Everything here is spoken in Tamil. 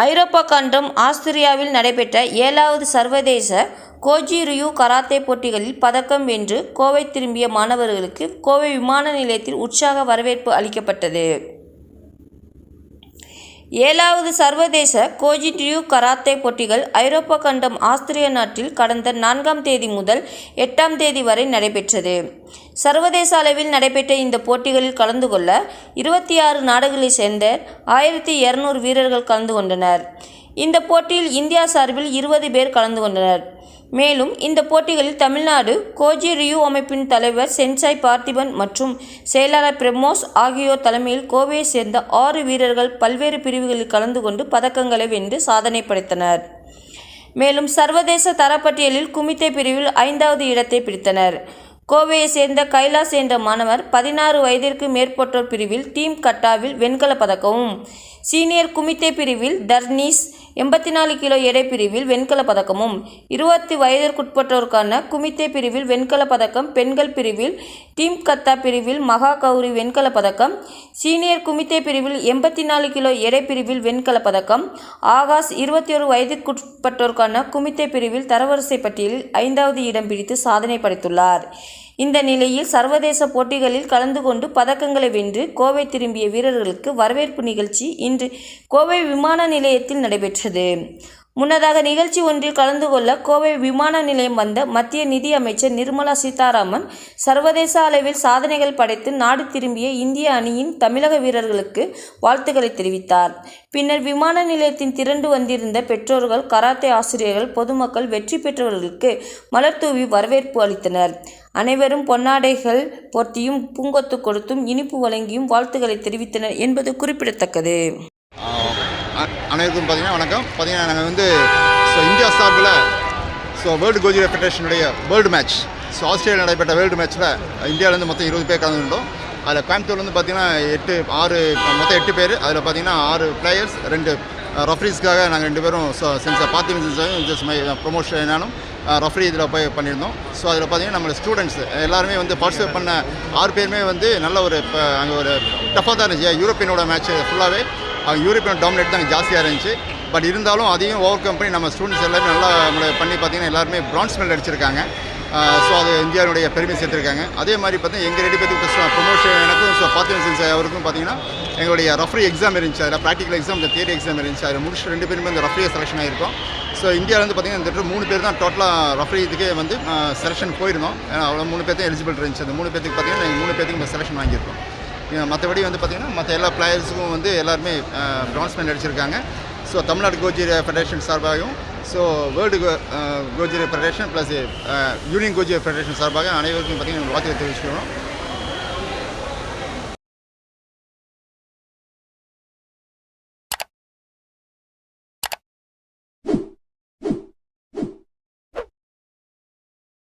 ஐரோப்பா கண்டம் ஆஸ்திரியாவில் நடைபெற்ற ஏழாவது சர்வதேச கோஜி ரியூ கராத்தே போட்டிகளில் பதக்கம் வென்று கோவை திரும்பிய மாணவர்களுக்கு கோவை விமான நிலையத்தில் உற்சாக வரவேற்பு அளிக்கப்பட்டது. ஏழாவது சர்வதேச கோஜிட்யூ கராத்தே போட்டிகள் ஐரோப்பா கண்டம் ஆஸ்திரிய நாட்டில் கடந்த நான்காம் தேதி முதல் எட்டாம் தேதி வரை நடைபெற்றது. சர்வதேச அளவில் நடைபெற்ற இந்த போட்டிகளில் கலந்து கொள்ள இருபத்தி ஆறு நாடுகளைச் சேர்ந்த ஆயிரத்தி இரநூறு வீரர்கள் கலந்து கொண்டனர். இந்த போட்டியில் இந்தியா சார்பில் இருபது பேர் கலந்து கொண்டனர். மேலும் இந்த போட்டிகளில் தமிழ்நாடு கோஜி ரியூ அமைப்பின் தலைவர் சென்சாய் பார்த்திபன் மற்றும் செயலாளர் பிரமோஸ் ஆகியோர் தலைமையில் கோவையை சேர்ந்த ஆறு வீரர்கள் பல்வேறு பிரிவுகளில் கலந்து கொண்டு பதக்கங்களை வென்று சாதனை படைத்தனர். மேலும் சர்வதேச தரப்பட்டியலில் குமித்தே பிரிவில் ஐந்தாவது இடத்தை பிடித்தனர். கோவையை சேர்ந்த கைலாஸ் என்ற மாணவர் பதினாறு வயதிற்கு மேற்பட்டோர் பிரிவில் டீம் கட்டாவில் வெண்கலப் பதக்கமும். சீனியர் குமித்தே பிரிவில் தர்னீஸ் எண்பத்தி நாலு கிலோ எடை பிரிவில் வெண்கலப் பதக்கமும் இருபத்தி வயதிற்குட்பட்டோருக்கான குமித்தே பிரிவில் வெண்கலப் பதக்கம் பெண்கள் பிரிவில் டீம் கத்தா பிரிவில் மகா கௌரி வெண்கலப் பதக்கம் சீனியர் குமித்தே பிரிவில் எண்பத்தி நாலு கிலோ எடை பிரிவில் வெண்கலப் பதக்கம் ஆகாஷ் இருபத்தி ஒரு வயதிற்குட்பட்டோருக்கான குமித்தே பிரிவில் தரவரிசை பட்டியலில் ஐந்தாவது இடம் பிடித்து சாதனை படைத்துள்ளார். இந்த நிலையில் சர்வதேச போட்டிகளில் கலந்து கொண்டு பதக்கங்களை வென்று கோவை திரும்பிய வீரர்களுக்கு வரவேற்பு நிகழ்ச்சி இன்று கோவை விமான நிலையத்தில் நடைபெற்றது. முன்னதாக நிகழ்ச்சி ஒன்றில் கலந்து கொள்ள கோவை விமான நிலையம் வந்த மத்திய நிதி அமைச்சர் நிர்மலா சீதாராமன் சர்வதேச அளவில் சாதனைகள் படைத்து நாடு திரும்பிய இந்திய அணியின் தமிழக வீரர்களுக்கு வாழ்த்துக்களை தெரிவித்தார். பின்னர் விமான நிலையத்தின் திரண்டு வந்திருந்த பெற்றோர்கள் கராத்தே ஆசிரியர்கள் பொதுமக்கள் வெற்றி பெற்றவர்களுக்கு மலர் தூவி வரவேற்பு அளித்தனர். அனைவரும் பொன்னாடைகள் போர்த்தியும் பூங்கொத்து கொடுத்தும் இனிப்பு வழங்கியும் வாழ்த்துக்களை தெரிவித்தனர் என்பது குறிப்பிடத்தக்கது. அனைவருக்கும் பார்த்தீங்கன்னா வணக்கம். பார்த்தீங்கன்னா நாங்கள் வந்து ஸோ இந்தியா சார்பில் ஸோ வேர்ல்டு கோஜி ஃபெடரேஷனுடைய வேர்ல்டு மேட்ச் ஸோ ஆஸ்திரேலியா நடைபெற்ற வேர்ல்டு மேட்ச்சில் இந்தியாவிலேருந்து மொத்தம் இருபது பேர் கலந்துட்டோம் அதில் கோயம்புத்தூர்லேருந்து பார்த்தீங்கன்னா எட்டு ஆறு மொத்தம் எட்டு பேர். அதில் பார்த்தீங்கன்னா ஆறு பிளேயர்ஸ் ரெண்டு ரெஃப்ரீஸ்க்காக நாங்கள் ரெண்டு பேரும் ஸோ சென்ஸ் பார்த்திபன் சென்சாரும் ஜஸ்ட் மை ப்ரொமோஷன் என்னாலும் ரஃப்ரி இதில் போய் பண்ணியிருந்தோம். ஸோ அதில் பார்த்தீங்கன்னா நம்மளோட ஸ்டூடெண்ட்ஸ் எல்லாருமே வந்து பார்ட்டிசிபேட் பண்ண ஆறு பேருமே வந்து நல்ல ஒரு இப்போ அங்கே ஒரு டஃப்பாக தான் இருந்துச்சு. யூரோப்பியனோட மேட்ச் ஃபுல்லாகவே அவங்க யூரோப்பியன் டாமினேட் தான் ஜாஸ்தியாக இருந்துச்சு. பட் இருந்தாலும் அதையும் ஓவர் கம் பண்ணி நம்ம ஸ்டூடெண்ட்ஸ் எல்லாருமே நல்லா நம்மளை பண்ணி பார்த்தீங்கன்னா எல்லாருமே பிரான்ஸ் மெடல் அடிச்சிருக்காங்க. ஸோ அது இந்தியாவுடைய பெருமை சேர்த்துருக்காங்க. அதே மாதிரி பார்த்தீங்கன்னா எங்கள் ரெண்டு பேருக்கு ப்ரொமோஷன் எனக்கும் ஸோ ஃபாத்தியம் சென்ஸ் அவருக்கும் பார்த்தீங்கன்னா எங்களுடைய ரஃப்ரி எக்ஸாம் இருந்துச்சு. அதில் ப்ராக்டிக்கல் எக்ஸாம் இந்த தியரி எக்ஸாம் இருந்துச்சு. அதில் முடிச்சு ரெண்டு பேருமே இந்த ரஃப்ரியை செலெக்ஷன் ஆகிருக்கோம் ஸோ இந்தியாவிலேருந்து பார்த்தீங்கன்னா இந்த மூணு பேர் தான் டோட்டலாக ரஃப்ரி இதுக்கே வந்து செலெக்ஷன் போயிருந்தோம். ஏன்னா அவ்வளோ மூணு பேர் தான் எலிஜிபிள் இருந்துச்சு. அந்த மூணு பேருக்கு பார்த்தீங்கன்னா நாங்கள் மூணு பேருக்கு நம்ம செலெக்ஷன் வாங்கியிருக்கோம். மற்றபடி வந்து பார்த்திங்கன்னா மற்ற எல்லா பிளேயர்ஸுக்கும் வந்து எல்லாருமே பிரான்ஸ் மெடல் அடிச்சிருக்காங்க. ஸோ தமிழ்நாடு கோஜிர ஃபெடரேஷன் சார்பாகவும் ஸோ வேர்ல்டு கோஜிர ஃபெடரேஷன் ப்ளஸ் யூனியன் கோஜிர ஃபெடரேஷன் சார்பாக அனைவருக்கும் பார்த்திங்கன்னா வாழ்த்துக்களை தெரிவிச்சுக்கிறோம்.